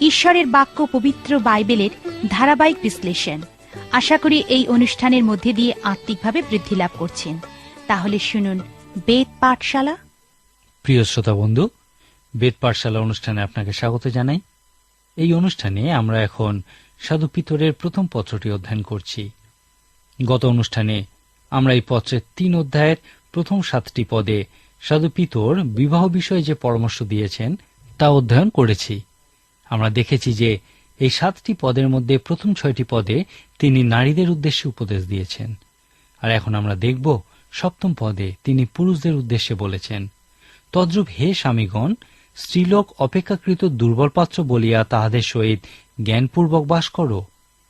ঈশ্বরের বাক্য পবিত্র বাইবেলের ধারাবাহিক বিশ্লেষণ। আশা করি এই অনুষ্ঠানের মধ্যে দিয়ে আত্মিকভাবে বৃদ্ধি লাভ করছেন। তাহলে শুনুন বেদ পাঠশালা। প্রিয় শ্রোতা বন্ধু, বেদ পাঠশালা অনুষ্ঠানে আপনাকে স্বাগত জানাই। এই অনুষ্ঠানে আমরা এখন সাধু পিতরের প্রথম পত্রটি অধ্যয়ন করছি। গত অনুষ্ঠানে আমরা এই পত্রের তিন অধ্যায়ের প্রথম সাতটি পদে সাধু পিতর বিবাহ বিষয়ে যে পরামর্শ দিয়েছেন তা অধ্যয়ন করেছি। আমরা দেখেছি যে এই সাতটি পদের মধ্যে প্রথম ছয়টি পদে তিনি নারীদের উদ্দেশ্যে উপদেশ দিয়েছেন। আর এখন আমরা দেখব সপ্তম পদে তিনি পুরুষদের উদ্দেশ্যে বলেছেন, তদ্রূপ হে স্বামীগণ, স্ত্রীলোক অপেক্ষাকৃত দুর্বল পাত্র বলিয়া তাহাদের সহিত জ্ঞানপূর্বক বাস করো।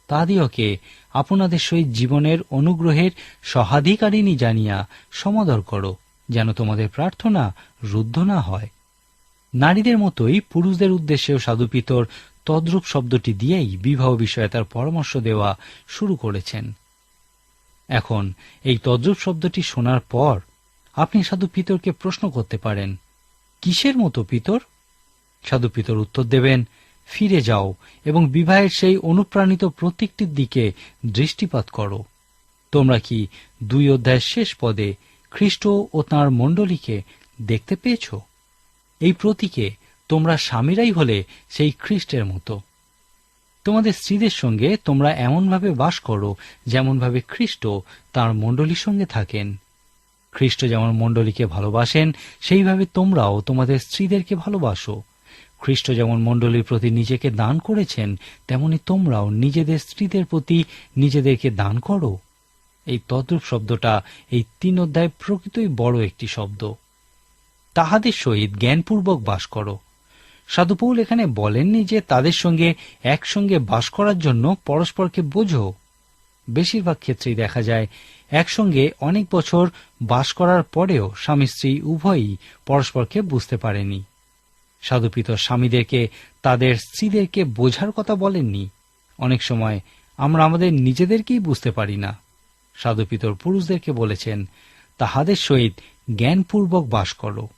তাহাদিওকে আপনাদের সহিত জীবনের অনুগ্রহের সহাধিকারিণী জানিয়া সমাদর করো, যেন তোমাদের প্রার্থনা রুদ্ধ না হয়। নারীদের মতোই পুরুষদের উদ্দেশ্যেও সাধুপিতর তদ্রূপ শব্দটি দিয়েই বিবাহ বিষয়ে তার পরামর্শ দেওয়া শুরু করেছেন। এখন এই তদ্রূপ শব্দটি শোনার পর আপনি সাধু পিতরকে প্রশ্ন করতে পারেন, কিসের মতো পিতর? সাধু পিতর উত্তর দেবেন, ফিরে যাও এবং বিবাহের সেই অনুপ্রাণিত প্রতীকটির দিকে দৃষ্টিপাত করো। তোমরা কি দুই অধ্যায়ের শেষ পদে খ্রিস্ট ও তাঁর মণ্ডলীকে দেখতে পেয়েছ? এই প্রতীকে তোমরা স্বামীরাই হলে সেই খ্রিস্টের মতো। তোমাদের স্ত্রীদের সঙ্গে তোমরা এমনভাবে বাস করো যেমনভাবে খ্রিস্ট তাঁর মণ্ডলীর সঙ্গে থাকেন। খ্রিস্ট যেমন মণ্ডলীকে ভালোবাসেন, সেইভাবে তোমরাও তোমাদের স্ত্রীদেরকে ভালোবাসো। খ্রিস্ট যেমন মণ্ডলীর প্রতি নিজেকে দান করেছেন, তেমনি তোমরাও নিজেদের স্ত্রীদের প্রতি নিজেদেরকে দান করো। এই তদ্রূপ শব্দটা এই তিন অধ্যায় প্রকৃতই বড় একটি শব্দ। তাহাদের সহিত জ্ঞানপূর্বক বাস করো। সাধুপৌল এখানে বলেননি যে তাদের সঙ্গে একসঙ্গে বাস করার জন্য পরস্পরকে বোঝো। বেশিরভাগ ক্ষেত্রেই দেখা যায়, একসঙ্গে অনেক বছর বাস করার পরেও স্বামী স্ত্রী উভয়ই পরস্পরকে বুঝতে পারেনি। সাধুপিত স্বামীদেরকে, তাদের স্ত্রীদেরকে বোঝার কথা বলেননি। অনেক সময় আমরা আমাদের নিজেদেরকেই বুঝতে পারি না। সাধুপিতর পুরুষদেরকে বলেছেন, তাহাদের সহিত জ্ঞানপূর্বক বাস করো।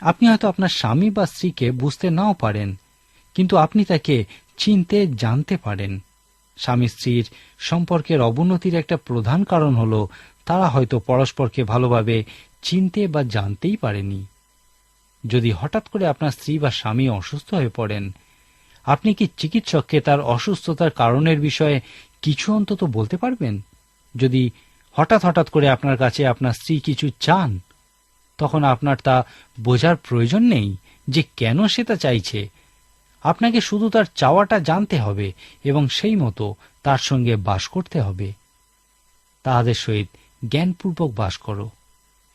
আপনি হয়তো আপনার স্বামী বা স্ত্রীকে বুঝতে নাও পারেন, কিন্তু আপনি তাকে চিনতে, জানতে পারেন। স্বামী স্ত্রীর সম্পর্কের অবনতির একটা প্রধান কারণ হল, তারা হয়তো পরস্পরকে ভালোভাবে চিনতে বা জানতেই পারেনি। যদি হঠাৎ করে আপনার স্ত্রী বা স্বামী অসুস্থ হয়ে পড়েন, আপনি কি চিকিৎসককে তার অসুস্থতার কারণের বিষয়ে কিছু অন্তত বলতে পারবেন? যদি হঠাৎ হঠাৎ করে আপনার কাছে আপনার স্ত্রী কিছু চান তখন আপনার তা বোঝার প্রয়োজন নেই যে কেন সে তা চাইছে। আপনাকে শুধু তার চাওয়াটা জানতে হবে এবং সেই মতো তার সঙ্গে বাস করতে হবে। তাহাদের সহিত জ্ঞানপূর্বক বাস করো।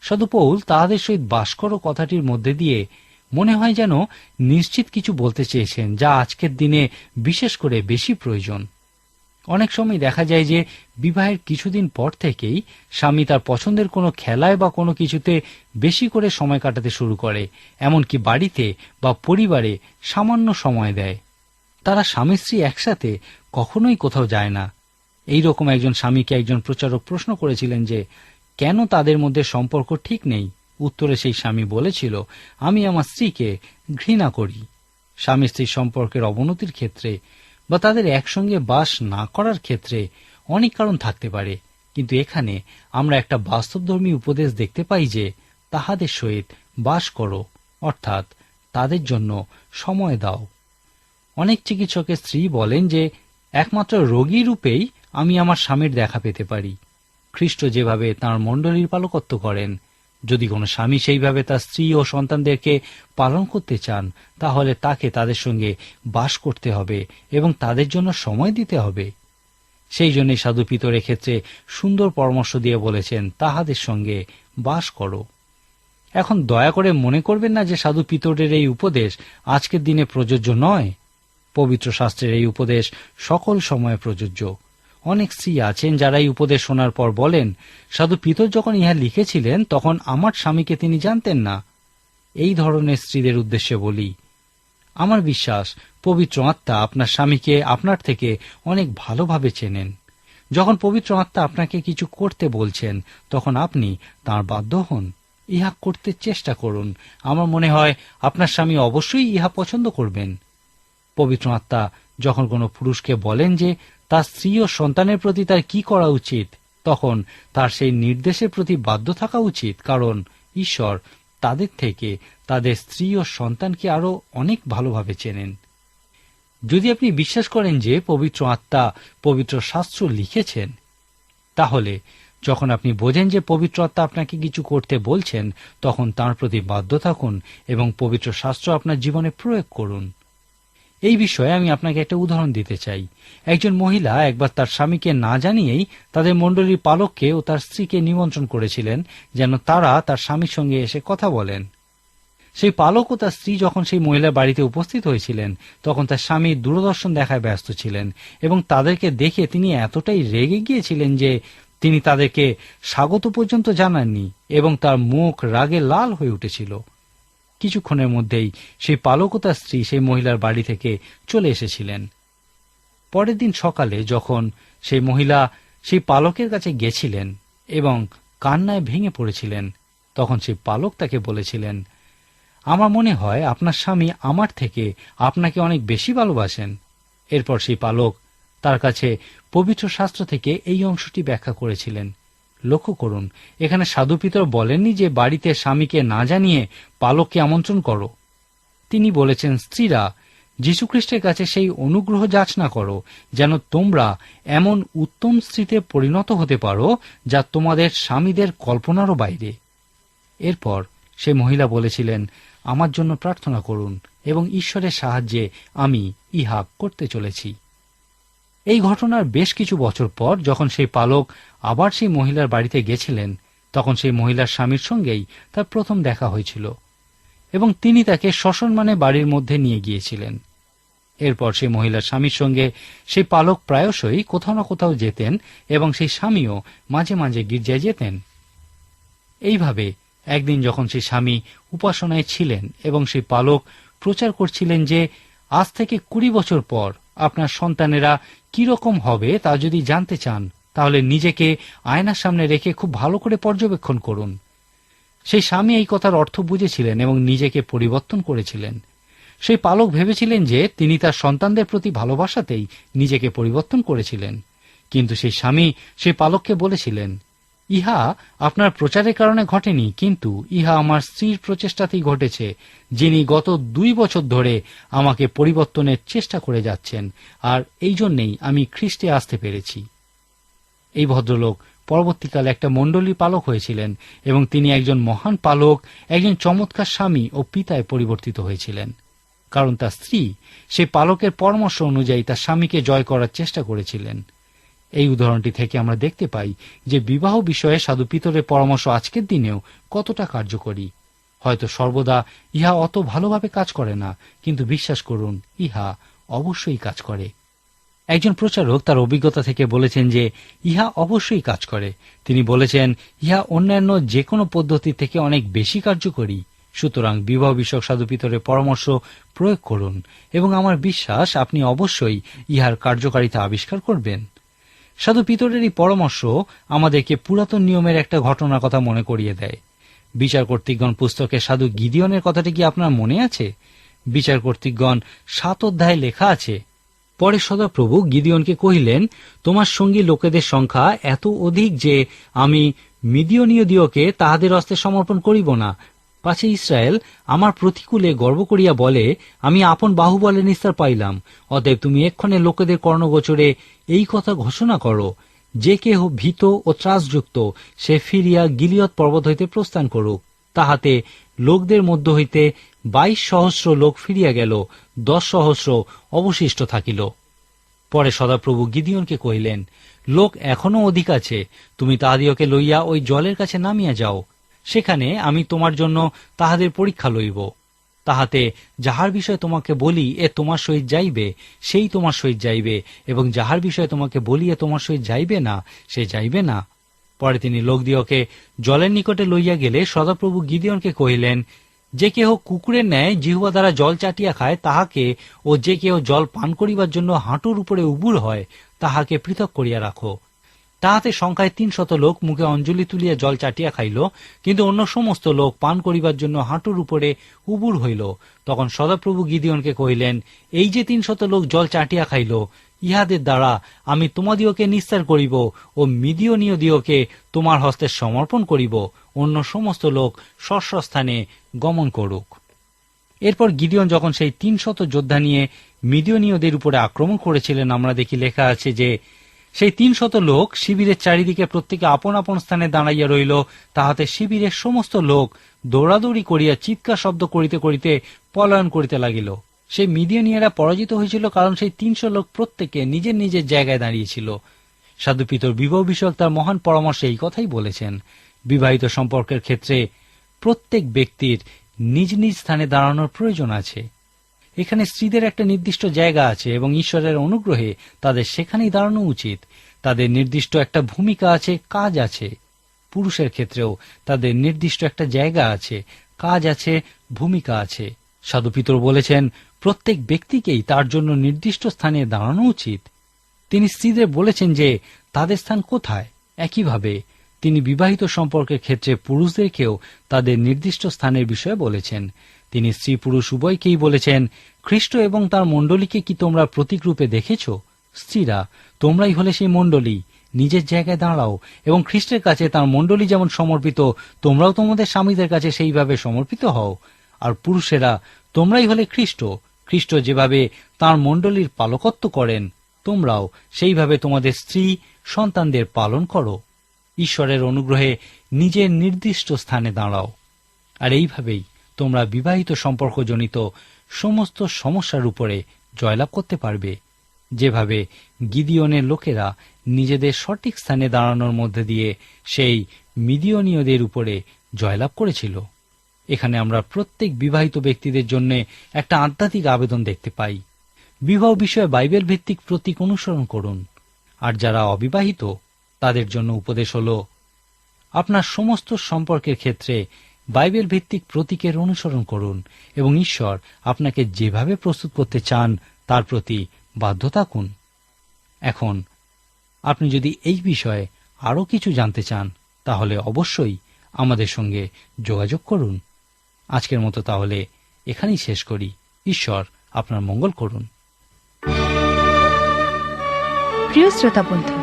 সদুপৌল তাহাদের সহিত বাস করো কথাটির মধ্যে দিয়ে মনে হয় যেন নিশ্চিত কিছু বলতে চেয়েছেন যা আজকের দিনে বিশেষ করে বেশি প্রয়োজন। অনেক সময় দেখা যায় যে বিবাহের কিছুদিন পর থেকেই স্বামী তার পছন্দের কোনো খেলায় বা কোনো কিছুতে বেশি করে সময় কাটাতে শুরু করে, এমনকি বাড়িতে বা পরিবারে সামান্য সময় দেয়। তারা স্বামী স্ত্রী একসাথে কখনোই কোথাও যায় না। এই রকম একজন স্বামীকে একজন প্রচারক প্রশ্ন করেছিলেন যে, কেন তাদের মধ্যে সম্পর্ক ঠিক নেই? উত্তরে সেই স্বামী বলেছিল, আমি আমার স্ত্রীকে ঘৃণা করি। স্বামী স্ত্রীর সম্পর্কের অবনতির ক্ষেত্রে বা তাদের একসঙ্গে বাস না করার ক্ষেত্রে অনেক কারণ থাকতে পারে। কিন্তু এখানে আমরা একটা বাস্তবধর্মী উপদেশ দেখতে পাই যে তাহাদের সহিত বাস করো, অর্থাৎ তাদের জন্য সময় দাও। অনেক চিকিৎসকের স্ত্রী বলেন যে, একমাত্র রোগী রূপেই আমি আমার স্বামীর দেখা পেতে পারি। খ্রিস্ট যেভাবে তাঁর মণ্ডলীর পালকত্ব করেন যদি কোনো স্বামী সেইভাবে তার স্ত্রী ও সন্তানদেরকে পালন করতে চান, তাহলে তাকে তাদের সঙ্গে বাস করতে হবে এবং তাদের জন্য সময় দিতে হবে। সেই জন্যই সাধু পিতরের ক্ষেত্রে সুন্দর পরামর্শ দিয়ে বলেছেন, তাহাদের সঙ্গে বাস করো। এখন দয়া করে মনে করবেন না যে সাধু পিতরের এই উপদেশ আজকের দিনে প্রযোজ্য নয়। পবিত্র শাস্ত্রের এই উপদেশ সকল সময়ে প্রযোজ্য। অনেক স্ত্রী আছেন যারা এই উপদেশ শোনার পর বলেন, সাধু পিতর যখন ইহা লিখেছিলেন, তখন আমার স্বামীকে তিনি জানতেন না। এই ধরনের স্ত্রীদের উদ্দেশ্যে বলি, আমার বিশ্বাস, পবিত্র আত্মা আপনার স্বামীকে আপনার থেকে অনেক ভালোভাবে চেনেন। যখন পবিত্র আত্মা আপনাকে কিছু করতে বলছেন, তখন আপনি তার বাধ্য হন। ইহা করতে চেষ্টা করুন। আমার মনে হয়, আপনার স্বামী অবশ্যই ইহা পছন্দ করবেন। পবিত্র আত্মা যখন কোনো পুরুষকে বলেন যে তার স্ত্রী ও সন্তানের প্রতি তার কি করা উচিত? তখন তার সেই নির্দেশের প্রতি বাধ্য থাকা উচিত, কারণ ঈশ্বর তাদের থেকে তাদের স্ত্রী ও সন্তানকে আরও অনেক ভালোভাবে চেনেন। যদি আপনি বিশ্বাস করেন যে পবিত্র আত্মা পবিত্র শাস্ত্র লিখেছেন, তাহলে যখন আপনি বোঝেন যে পবিত্র আত্মা আপনাকে কিছু করতে বলছেন, তখন তার প্রতি বাধ্য থাকুন এবং পবিত্র শাস্ত্র আপনার জীবনে প্রয়োগ করুন। এই বিষয়ে আমি আপনাকে একটা উদাহরণ দিতে চাই। একজন মহিলা একবার তার স্বামীকে না জানিয়েই তাদের মণ্ডলীর পালককে ও তার স্ত্রীকে নিমন্ত্রণ করেছিলেন, যেন তারা তার স্বামীর সঙ্গে এসে কথা বলেন। সেই পালক ও তার স্ত্রী যখন সেই মহিলার বাড়িতে উপস্থিত হয়েছিলেন, তখন তার স্বামী দূরদর্শন দেখায় ব্যস্ত ছিলেন এবং তাদেরকে দেখে তিনি এতটাই রেগে গিয়েছিলেন যে তিনি তাদেরকে স্বাগত পর্যন্ত জানাননি এবং তার মুখ রাগে লাল হয়ে উঠেছিল। কিছুক্ষণের মধ্যেই সেই পালক ও তার স্ত্রী সেই মহিলার বাড়ি থেকে চলে এসেছিলেন। পরের দিন সকালে যখন সেই মহিলা সেই পালকের কাছে গেছিলেন এবং কান্নায় ভেঙে পড়েছিলেন, তখন সেই পালক তাকে বলেছিলেন, আমার মনে হয় আপনার স্বামী আমার থেকে আপনাকে অনেক বেশি ভালোবাসেন। এরপর সেই পালক তার কাছে পবিত্র শাস্ত্র থেকে এই অংশটি ব্যাখ্যা করেছিলেন। লক্ষ্য করুন, এখানে সাধু পিতর বলেননি যে বাড়িতে স্বামীকে না জানিয়ে পালককে আমন্ত্রণ করো। তিনি বলেছেন, স্ত্রীরা, যীশুখ্রিস্টের কাছে সেই অনুগ্রহ যাচনা করো, যেন তোমরা এমন উত্তম স্ত্রীতে পরিণত হতে পারো, যা তোমাদের স্বামীদের কল্পনারও বাইরে। এরপর সে মহিলা বলেছিলেন, আমার জন্য প্রার্থনা করুন এবং ঈশ্বরের সাহায্যে আমি ইহা করতে চলেছি। এই ঘটনার বেশ কিছু বছর পর যখন সেই পালক আবার সেই মহিলার বাড়িতে গেছিলেন, তখন সেই মহিলার স্বামীর সঙ্গেই তার প্রথম দেখা হয়েছিল এবং তিনি তাকে সসম্মানে বাড়ির মধ্যে নিয়ে গিয়েছিলেন। এরপর সেই মহিলার স্বামীর সঙ্গে সেই পালক প্রায়শই কোথাও না কোথাও যেতেন এবং সেই স্বামীও মাঝে মাঝে গির্জায় যেতেন। এইভাবে একদিন যখন সেই স্বামী উপাসনায় ছিলেন এবং সেই পালক প্রচার করছিলেন যে, আজ থেকে কুড়ি বছর পর আপনার সন্তানেরা কীরকম হবে তা যদি জানতে চান, তাহলে নিজেকে আয়নার সামনে রেখে খুব ভালো করে পর্যবেক্ষণ করুন। সেই স্বামী এই কথার অর্থ বুঝেছিলেন এবং নিজেকে পরিবর্তন করেছিলেন। সেই পালক ভেবেছিলেন যে তিনি তার সন্তানদের প্রতি ভালোবাসাতেই নিজেকে পরিবর্তন করেছিলেন। কিন্তু সেই স্বামী সেই পালককে বলেছিলেন ইহা আপনার প্রচারের কারণে ঘটেনি, কিন্তু ইহা আমার স্ত্রীর প্রচেষ্টাতেই ঘটেছে, যিনি গত দুই বছর ধরে আমাকে পরিবর্তনের চেষ্টা করে যাচ্ছেন, আর এই জন্যেই আমি খ্রিস্টে আসতে পেরেছি। এই ভদ্রলোক পরবর্তীকালে একটা মণ্ডলী পালক হয়েছিলেন, এবং তিনি একজন মহান পালক, একজন চমৎকার স্বামী ও পিতায় পরিবর্তিত হয়েছিলেন। কারণ তার স্ত্রী সে পালকের পরামর্শ অনুযায়ী তার স্বামীকে জয় করার চেষ্টা করেছিলেন। এই উদাহরণটি থেকে আমরা দেখতে পাই যে বিবাহ বিষয়ে সাধু পিতরের পরামর্শ আজকের দিনেও কতটা কার্যকরী। হয়তো সর্বদা ইহা অত ভালোভাবে কাজ করে না, কিন্তু বিশ্বাস করুন, ইহা অবশ্যই কাজ করে। একজন প্রচারক তার অভিজ্ঞতা থেকে বলেছেন যে, ইহা অবশ্যই কাজ করে। তিনি বলেছেন, ইহা অন্যান্য যে কোনো পদ্ধতি থেকে অনেক বেশি কার্যকরী। সুতরাং বিবাহ বিষয়ক সাধু পিতরের পরামর্শ প্রয়োগ করুন এবং আমার বিশ্বাস, আপনি অবশ্যই ইহার কার্যকারিতা আবিষ্কার করবেন। সাধু পিতরের এই পরামর্শ আমাদেরকে পুরাতন নিয়মের একটা ঘটনার কথা মনে করিয়ে দেয়। বিচার কর্তৃকগণ পুস্তকে সাধু গিদিয়নের কথাটি কি আপনার মনে আছে? বিচার কর্তৃকগণ সাত অধ্যায়ে লেখা আছে, পরে সদাপ্রভু গিদিয়নকে কহিলেন, তোমার সঙ্গী লোকেদের সংখ্যা এত অধিক যে আমি মিদিয়নীয় দিওকে তাহাদের হস্তে সমর্পণ করিব না পাছে ইসরায়েল আমার প্রতিকূলে গর্ব করিয়া বলে, আমি আপন বাহুবলে নিস্তার পাইলাম। অতএব তুমি এক্ষণে লোকেদের কর্ণগোচরে এই কথা ঘোষণা করো, যে কেহ ভীত ও ত্রাসযুক্ত, সে ফিরিয়া গিলিয়ত পর্বত হইতে প্রস্থান করুক। তাহাতে লোকদের মধ্য হইতে বাইশ সহস্র লোক ফিরিয়া গেল, দশ সহস্র অবশিষ্ট থাকিল। পরে সদাপ্রভু গিদিয়নকে কহিলেন, লোক এখনও অধিক আছে, তুমি তাহাদিওকে লইয়া ওই জলের কাছে নামিয়া যাও। সেখানে আমি তোমার জন্য তাহাদের পরীক্ষা লইব। তাহাতে যাহার বিষয়ে তোমাকে বলি, এ তোমার সহিত যাইবে, সেই তোমার সহিত যাইবে, এবং যাহার বিষয়ে তোমাকে বলি, এ তোমার সহিত যাইবে না, সে যাইবে না। পরে তিনি লোকদিওকে জলের নিকটে লইয়া গেলে সদাপ্রভু গিদিয়নকে কহিলেন, যে কেহ কুকুরের ন্যায় জিহুয়া দ্বারা জল চাটিয়া খায়, তাহাকে ও যে কেহ জল পান করিবার জন্য হাঁটুর উপরে উবুর হয়, তাহাকে পৃথক করিয়া রাখো। তাহাতে সংখ্যায় তিন শত লোক মুখে অঞ্জলি তুলিয়া জল চাটিয়া খাইল, কিন্তু অন্য সমস্ত লোক পান করিবার জন্য হাঁটুর উপরে উবুর হইল। তখন সদাপ্রভু গিদিয়নকে কহিলেন, এই যে তিন শত লোক জল চাটিয়া খাইল, ইহাদের দ্বারা আমি তোমাদিওকে নিস্তার করিব ও মিদিয়নীয় দিওকে তোমার হস্তে সমর্পণ করিব। অন্য সমস্ত লোক স্বস্বস্থানে গমন করুক। এরপর গিদিয়ন যখন সেই তিন শত যোদ্ধা নিয়ে মিদিয়নীয়দের উপরে আক্রমণ করেছিলেন, আমরা দেখি লেখা আছে যে সেই তিন শত লোক শিবিরের চারিদিকে প্রত্যেকে আপন আপন স্থানে দাঁড়াইয়া রইল, তাহাতে শিবিরের সমস্ত লোক দৌড়াদৌড়ি করিয়া চিৎকার শব্দ করিতে করিতে পলায়ন করিতে লাগিল। সেই মিডিয়ানিয়ারা পরাজিত হয়েছিল কারণ সেই তিনশো লোক প্রত্যেকে নিজের নিজের জায়গায় দাঁড়িয়েছিল। সাধু পিতর বিবাহ বিষয়ক তার মহান পরামর্শে এই কথাই বলেছেন। বিবাহিত সম্পর্কের ক্ষেত্রে প্রত্যেক ব্যক্তির নিজ নিজ স্থানে দাঁড়ানোর প্রয়োজন আছে। এখানে স্ত্রীদের একটা নির্দিষ্ট জায়গা আছে এবং ঈশ্বরের অনুগ্রহে তাদের সেখানেই দাঁড়ানো উচিত। তাদের নির্দিষ্ট একটা ভূমিকা আছে, কাজ আছে। পুরুষের ক্ষেত্রেও তাদের নির্দিষ্ট একটা জায়গা আছে, কাজ আছে, ভূমিকা আছে। সাধু পিতর বলেছেন, প্রত্যেক ব্যক্তিকেই তার জন্য নির্দিষ্ট স্থানে দাঁড়ানো উচিত। তিনি স্ত্রীদের বলেছেন যে, তাদের স্থান কোথায়? একইভাবে তিনি বিবাহিত সম্পর্কের ক্ষেত্রে পুরুষদেরকেও তাদের নির্দিষ্ট স্থানের বিষয়ে বলেছেন। তিনি স্ত্রী পুরুষ উভয়কেই বলেছেন, খ্রিস্ট এবং তার মণ্ডলীকে কি তোমরা প্রতীকরূপে দেখেছ? স্ত্রীরা, তোমরাই হলে সেই মণ্ডলী। নিজের জায়গায় দাঁড়াও এবং খ্রিস্টের কাছে তার মণ্ডলী যেমন সমর্পিত, তোমরাও তোমাদের স্বামীদের কাছে সেইভাবে সমর্পিত হও। আর পুরুষেরা, তোমরাই হলে খ্রিস্ট। খ্রিস্ট যেভাবে তার মণ্ডলীর পালকত্ব করেন, তোমরাও সেইভাবে তোমাদের স্ত্রী সন্তানদের পালন করো। ঈশ্বরের অনুগ্রহে নিজের নির্দিষ্ট স্থানে দাঁড়াও। আর এইভাবেই তোমরা বিবাহিত সম্পর্কজনিত সমস্ত সমস্যার উপরে জয়লাভ করতে পারবে। যেভাবে গিদিয়নের লোকেরা নিজেদের সঠিক স্থানে দাঁড়ানোর মধ্যে দিয়ে সেই মিদিয়নীয়দের উপরে জয়লাভ করেছিল। এখানে আমরা প্রত্যেক বিবাহিত ব্যক্তিদের জন্য একটা আধ্যাত্মিক আবেদন দেখতে পাই। বিবাহ বিষয়ে বাইবেল ভিত্তিক প্রতীক অনুসরণ করুন। আর যারা অবিবাহিত তাদের জন্য উপদেশ হল, আপনার সমস্ত সম্পর্কের ক্ষেত্রে বাইবেল ভিত্তিক প্রতীকের অনুসরণ করুন এবং ঈশ্বর আপনাকে যেভাবে প্রস্তুত করতে চান তার প্রতি বাধ্য থাকুন। এখন, আপনি যদি এই বিষয়ে আরও কিছু জানতে চান, তাহলে অবশ্যই আমাদের সঙ্গে যোগাযোগ করুন। আজকের মতো তাহলে এখানেই শেষ করি। ঈশ্বর আপনার মঙ্গল করুন। প্রিয় শ্রোতা বন্ধু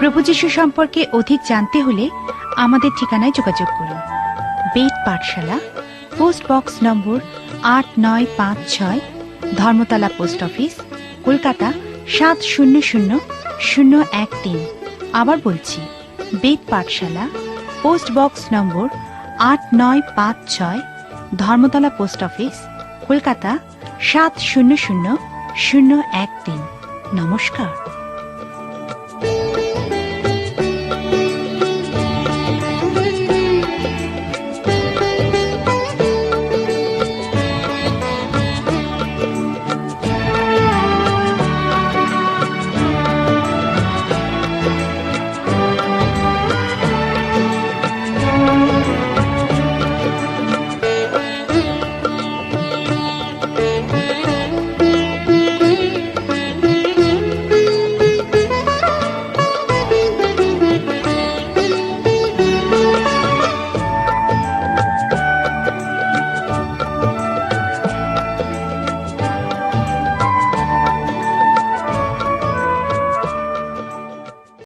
প্রভু যীশু সম্পর্কে অধিক জানতে হলে আমাদের ঠিকানায় যোগাযোগ করুন। বেদ পাঠশালা, পোস্ট বক্স নম্বর আট নয় পাঁচ ছয়, ধর্মতলা পোস্ট অফিস, কলকাতা সাত শূন্য শূন্য শূন্য এক তিন। আবার বলছি, বেদ পাঠশালা, পোস্ট বক্স নম্বর আট নয় পাঁচ ছয়, ধর্মতলা পোস্ট অফিস, কলকাতা সাত শূন্য শূন্য শূন্য এক তিন। নমস্কার।